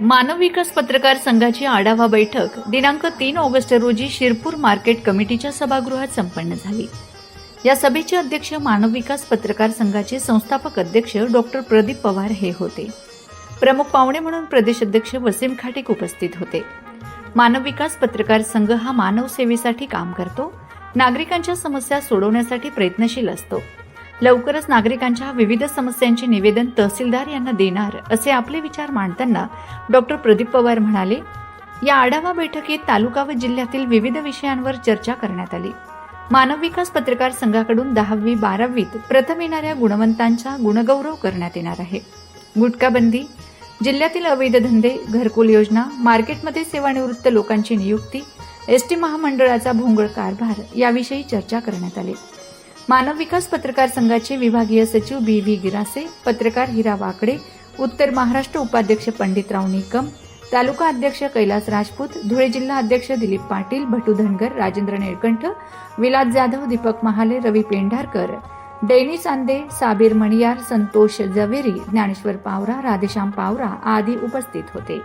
मानव विकास पत्रकार संघाची आढावा बैठक दिनांक तीन ऑगस्ट रोजी शिरपूर मार्केट कमिटीच्या सभागृहात संपन्न झाली. या सभेचे अध्यक्ष मानव विकास पत्रकार संघाचे संस्थापक अध्यक्ष डॉक्टर प्रदीप पवार हे होते. प्रमुख पाहुणे म्हणून प्रदेश अध्यक्ष वसीम खाटिक उपस्थित होते. मानव विकास पत्रकार संघ हा मानव सेवेसाठी काम करतो. नागरिकांच्या समस्या सोडवण्यासाठी प्रयत्नशील असतो. लवकरच नागरिकांच्या विविध समस्यांचे निवेदन तहसीलदार यांना देणार असे आपले विचार मांडताना डॉक्टर प्रदीप पवार म्हणाले या आढावा बैठकीत तालुका व जिल्ह्यातील विविध विषयांवर चर्चा करण्यात आली. मानव विकास पत्रकार संघाकडून दहावी बारावीत प्रथम येणाऱ्या गुणवंतांचा गुणगौरव करण्यात येणार आहे. गुटखाबंदी जिल्ह्यातील अवैध धंदे घरकुल योजना मार्केटमध्ये सेवानिवृत्त लोकांची नियुक्ती एस टी महामंडळाचा भोंगळ कारभार याविषयी चर्चा करण्यात आली. मानव विकास पत्रकार संघाचे विभागीय सचिव बी व्ही गिरासे पत्रकार हिरा वाकडे उत्तर महाराष्ट्र उपाध्यक्ष पंडितराव निकम तालुका अध्यक्ष कैलास राजपूत धुळे जिल्हा अध्यक्ष दिलीप पाटील भटू धनगर राजेंद्र निळकंठ विलास जाधव दीपक महाले रवी पेंढारकर डैनी चांदे साबीर मणियार संतोष जवेरी ज्ञानेश्वर पावरा राधेश्याम पावरा आदी उपस्थित होते.